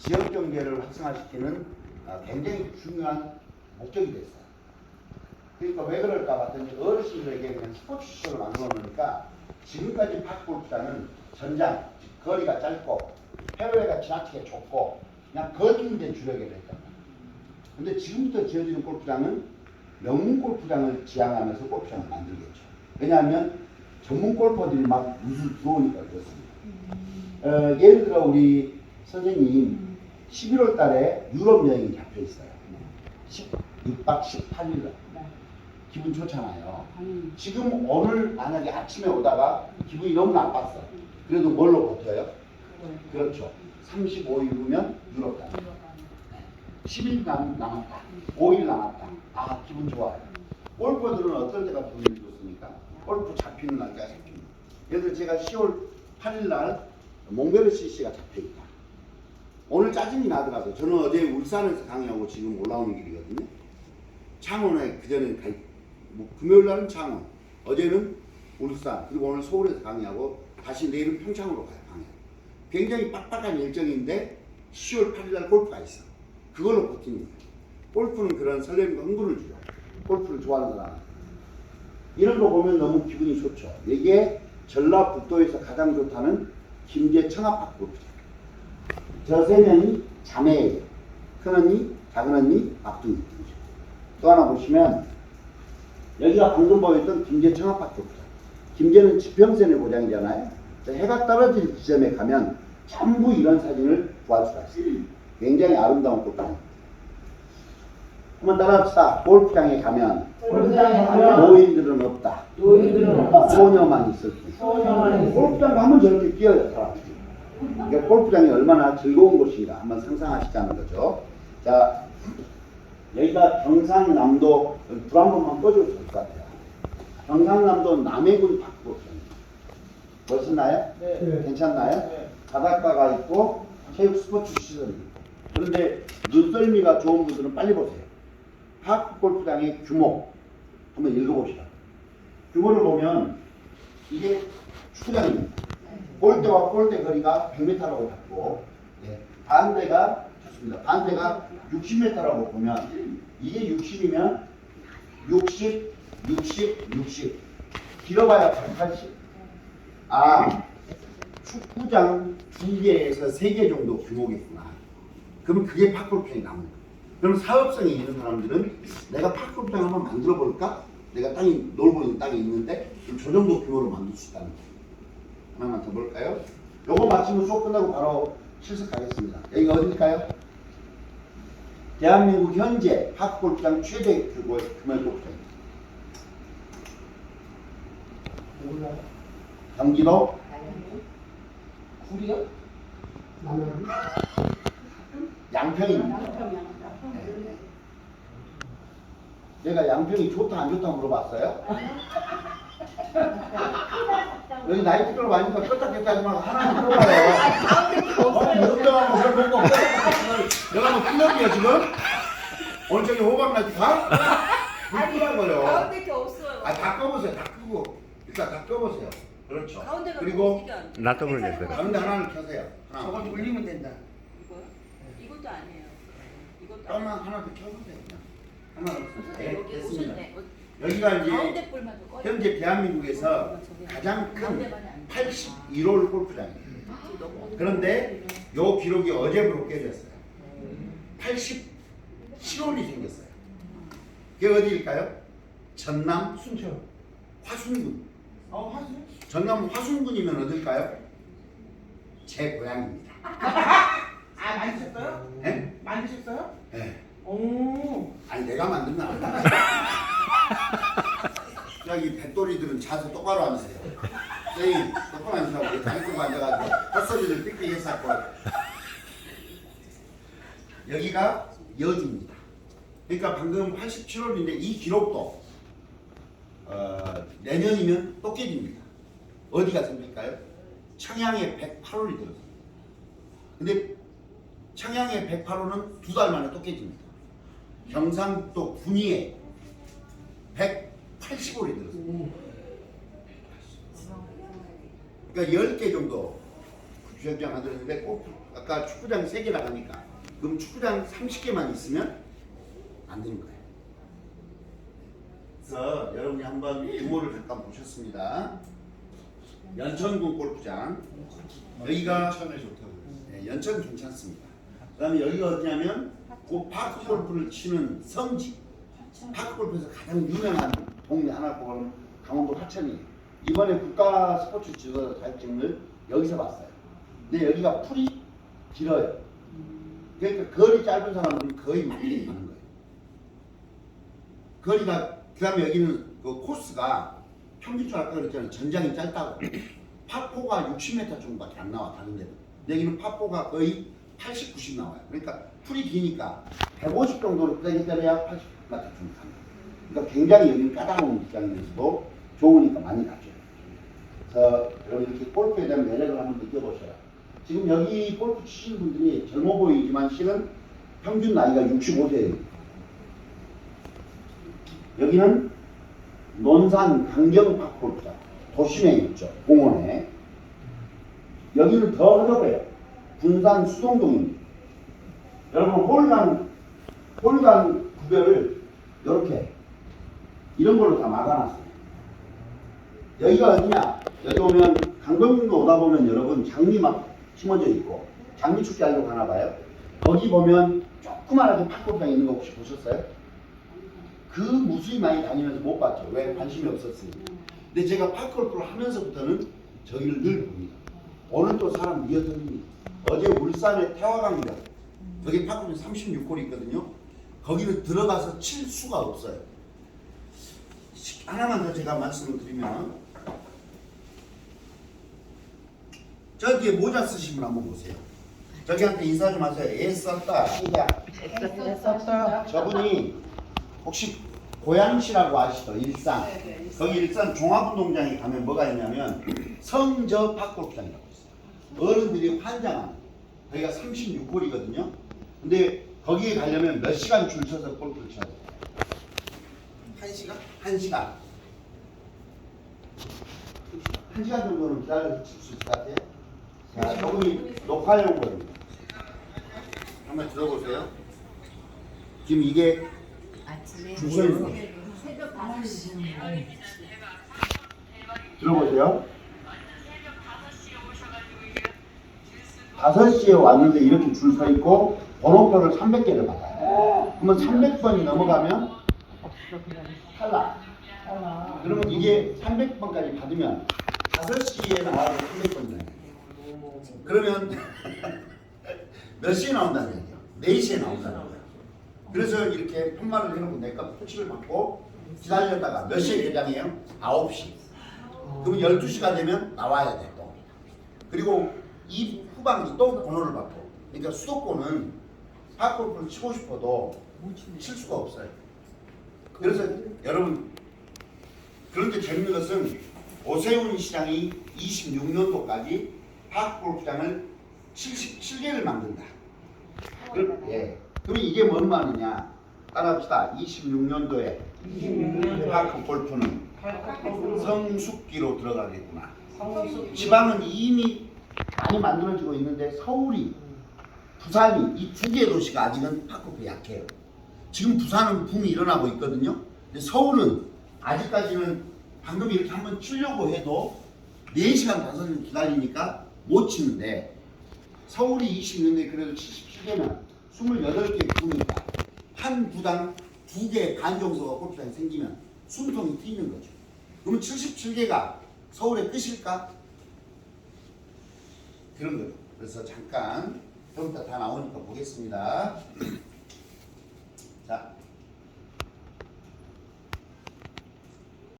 지역 경제를 활성화시키는 아, 굉장히 중요한 목적이 됐어요. 그러니까 왜 그럴까 봤더니 어르신들에게 그냥 스포츠 시설을 만들어 놓으니까 지금까지 파크골프장은 전장, 즉 거리가 짧고 페어웨이가 지나치게 좁고 그냥 걷기는 데 주력이 됐단 말이에요. 근데 지금부터 지어지는 골프장은 명문 골프장을 지향하면서 골프장을 만들겠죠. 왜냐하면 전문 골퍼들이 막 무술 들어오니까 그렇습니다. 어, 예를 들어 우리 선생님 11월 달에 유럽 여행이 잡혀 있어요. 16박 18일 기분 좋잖아요. 지금 오늘 만약에 아침에 오다가 기분이 너무 나빴어. 그래도 뭘로 버텨요? 그렇죠. 35일 후면 유럽 가. 10일 남, 남았다. 5일 남았다. 아, 기분 좋아요. 골퍼들은 어떨 때가 기분이 좋습니까? 골프 잡히는 날짜가 잡힙니다. 예를 들어 제가 10월 8일 날 몽베르 CC가 잡혀 있다. 오늘 짜증이 나더라고요. 저는 어제 울산에서 강의하고 지금 올라오는 길이거든요. 창원에 그전에 갈, 뭐 금요일 날은 창원, 어제는 울산, 그리고 오늘 서울에서 강의하고 다시 내일은 평창으로 가요, 강의. 굉장히 빡빡한 일정인데 10월 8일 날 골프가 있어. 그걸로 버티는 거예요. 골프는 그런 설렘과 흥분을 주죠. 골프를 좋아하는 사람. 이런 거 보면 너무 기분이 좋죠. 이게 전라북도에서 가장 좋다는 김제 청합학 골프장. 저 세 명이 자매예요. 큰 언니, 작은 언니, 막둥이. 또 하나 보시면 여기가 방금 보였던 김제 청합학 골프장. 김제는 지평선의 고장이잖아요. 저 해가 떨어질 지점에 가면 전부 이런 사진을 구할 수가 있어요. 굉장히 아름다운 골프장. 한번 따라합시다. 골프장에 가면 골프장에 가면 노인들은 없다. 노인들은 없다. 소녀만 있을 뿐. 소녀만 있을 골프장 가면 저렇게 뛰어요, 사람들이. 그러니까 골프장이 얼마나 즐거운 곳인가 한번 상상하시자는 거죠. 자, 여기가 경상남도, 불 한 번만 꺼줘도 될것 같아요. 경상남도 남해군 박골프장입니다. 멋있나요? 네. 괜찮나요? 네. 바닷가가 있고 체육 스포츠 시설이 있고 그런데 눈썰미가 좋은 분들은 빨리 보세요. 파크 골프장의 규모 한번 읽어봅시다. 규모를 보면 이게 축구장입니다. 골대와 골대 거리가 100m라고 잡고 네. 반대가 좋습니다. 반대가 60m라고 보면 이게 60이면 60, 60, 60 길어봐야 180. 아 축구장 두 개에서 세개 정도 규모겠구나. 그러면 그게 파크골프장이 나옵니다 그럼 사업성이 있는 사람들은 내가 파크골프장 한번 만들어 볼까? 내가 땅이 놀고 있는 땅이 있는데 저 정도 규모로 만들 수 있다는 거예요. 하나만 더 볼까요? 요거 마치면 수업 끝나고 바로 실습하겠습니다. 여기가 어딜까요? 대한민국 현재 파크골프장 최대 규모의 규모의 골프장입니다. 몰라요. 경기도 굴이요? 양평입니다. 내가 양평이 좋다 안 좋다 물어봤어요? 여기 나이 들어 가니까 끄떡끄떡만 하나만 물어봐요. 어, 무릎장하고 그걸 보고 끄떡끄떡 내가 뭐 클럽이야 지금? 오늘 저기 호박 나지 가? 불편하고요. 가운데 게 없어요. 아, 다 꺼보세요. 다 끄고. 일단 다 꺼보세요. 그렇죠. 가운데가 그리고 어디가 안 돼? 버렸어요. 괜찮은 것 가운데. 하나를 켜세요. 하나. 저걸 돌리면 된다. 이거요? 이것도 아니에요. 이것도 조금만 아니에요. 하나 더 켜보세요. 그냥. 하나 더. 네, 여기 됐습니다. 오셨네. 어, 여기가 이제. 현재 대한민국에서 가장 큰 가운데만이 안 돼. 81홀 골프장이에요. 아, 그런데 요 기록이 어제부로 깨졌어요. 87홀이 생겼어요. 그게 어디일까요? 전남 순천. 화순군. 어, 화수? 전남 화순군이면 어딜까요? 제 고향입니다. 아, 만드셨어요? 예? 만드셨어요? 예. 오. 아니 내가 만든 건 아니야. 여기 뱃돌이들은 자세 똑바로 앉으세요. 선생님 똑바로 앉으라고 쪽 앉아가지고 헛소리를 삑삑 했었고 여기가 여주입니다. 그러니까 방금 87홀인데 이 기록도 어, 내년이면 또 깨집니다. 어디가 생길까요? 청양에 108홀이 들었습니다. 근데 청양에 108홀은 두달 만에 또 깨집니다. 경상도 군위에 180홀이 들었습니다. 그러니까 10개 정도 그 주역장 만들었는데 골프 아까 축구장 3개 나가니까 그럼 축구장 30개만 있으면 안 되는 거예요. 그래서 여러분이 한번 규모를 잠깐 보셨습니다. 연천군 골프장 여기가 천에 좋다고. 네, 연천 괜찮습니다. 그다음에 여기가 어디냐면 그 파크 골프를 치는 성지. 파크 골프에서 가장 유명한 동네 하나 보면 강원도 하천이 이번에 국가 스포츠 지도 자격증을 여기서 봤어요. 근데 여기가 풀이 길어요. 그러니까 거리 짧은 사람들은 거의 많이 가는 거예요. 거리가 그다음에 여기는 그 코스가 평균적으로 아까 그랬잖아요. 전장이 짧다고. 파포가 60m 정도밖에 안 나와 다른 데는. 여기는 파포가 거의 80, 90 나와요. 그러니까 풀이 기니까 150 정도로 세게 때려야 80m 정도 갑니다. 그러니까 굉장히 여기는 까다로운 입장에서도 좋으니까 많이 가죠. 그래서 여러분 이렇게 골프에 대한 매력을 한번 느껴보셔요. 지금 여기 골프 치시는 분들이 젊어 보이지만 실은 평균 나이가 65세예요. 여기는 논산 강경파크 골프장 도심에 있죠. 공원에. 여기는 더 허접해요. 군산 수동동입니다. 여러분 홀간 홀간 구별을 이렇게 이런 걸로 다 막아놨어요. 여기가 어디냐? 여기 오면 강동도 오다 보면 여러분 장미 막 심어져 있고 장미 축제 알고 가나 봐요. 거기 보면 조그만하게 팝콘장 있는 거 혹시 보셨어요? 그 무수히 많이 다니면서 못 봤죠. 왜 관심이 없었으니까. 근데 제가 파크골프를 하면서부터는 저기를 늘 봅니다. 오늘 또 사람 미어듭니다. 어제 울산의 태화강이라 여기 파크골프 36홀이 있거든요. 거기를 들어가서 칠 수가 없어요. 하나만 더 제가 말씀을 드리면 저 뒤에 모자 쓰신 분 한번 보세요. 저기한테 인사 좀 하세요. 애 썼다. 시작. 썼어요. 저분이 혹시 고양시라고 아시죠? 일산. 거기 일산 종합운동장에 가면 뭐가 있냐면 성저 팍골프장이라고 있어요. 어른들이 환장하는. 거기가 36골이거든요. 근데 거기에 가려면 몇 시간 줄 서서 골프를 쳐야 돼요? 한 시간? 한 시간. 한 시간 정도는 기다려서 칠 수 있을 것 같아요. 자, 저분이 녹화용 거입니다. 한번 들어보세요. 지금 이게 5시 들어보세요. 5시에 왔는데 이렇게 줄 서 있고 번호표를 300개를 받아요. 그러면 300번이 넘어가면 탈락. 그러면 이게 300번까지 받으면 5시에 나와서 300번이잖아요. 그러면 몇 시에 나온다는 얘기예요? 4시에 나온다는 거예요. 그래서 이렇게 편말을 해놓고 내가 표치를 받고 기다렸다가 몇 시에 개장해요? 9시. 그러면 12시가 되면 나와야 돼 또. 그리고 이 후반기 또 번호를 받고. 그러니까 수도권은 파골프를 치고 싶어도 칠 수가 없어요. 그래서 여러분 그런데 재밌는 것은 오세훈 시장이 26년도까지 파골프장을 77개를 만든다. 그, 예. 그러면 이게 뭔 말이냐? 따라합시다. 26년도에 파크 골프는 성숙기로 들어가겠구나. 지방은 이미 많이 만들어지고 있는데 서울이 부산이 이 두 개 도시가 아직은 파크골프 약해요. 지금 부산은 붐이 일어나고 있거든요. 근데 서울은 아직까지는 방금 이렇게 한번 치려고 해도 4시간 5시간 기다리니까 못 치는데 서울이 20년대 그래도 77개면 28개 구니까 한 구당 두개반 정도가 골프장이 생기면 숨통이 트이는 거죠. 그러면 77개가 서울의 끝일까? 그런 거죠. 그래서 잠깐 좀이따 다 나오니까 보겠습니다.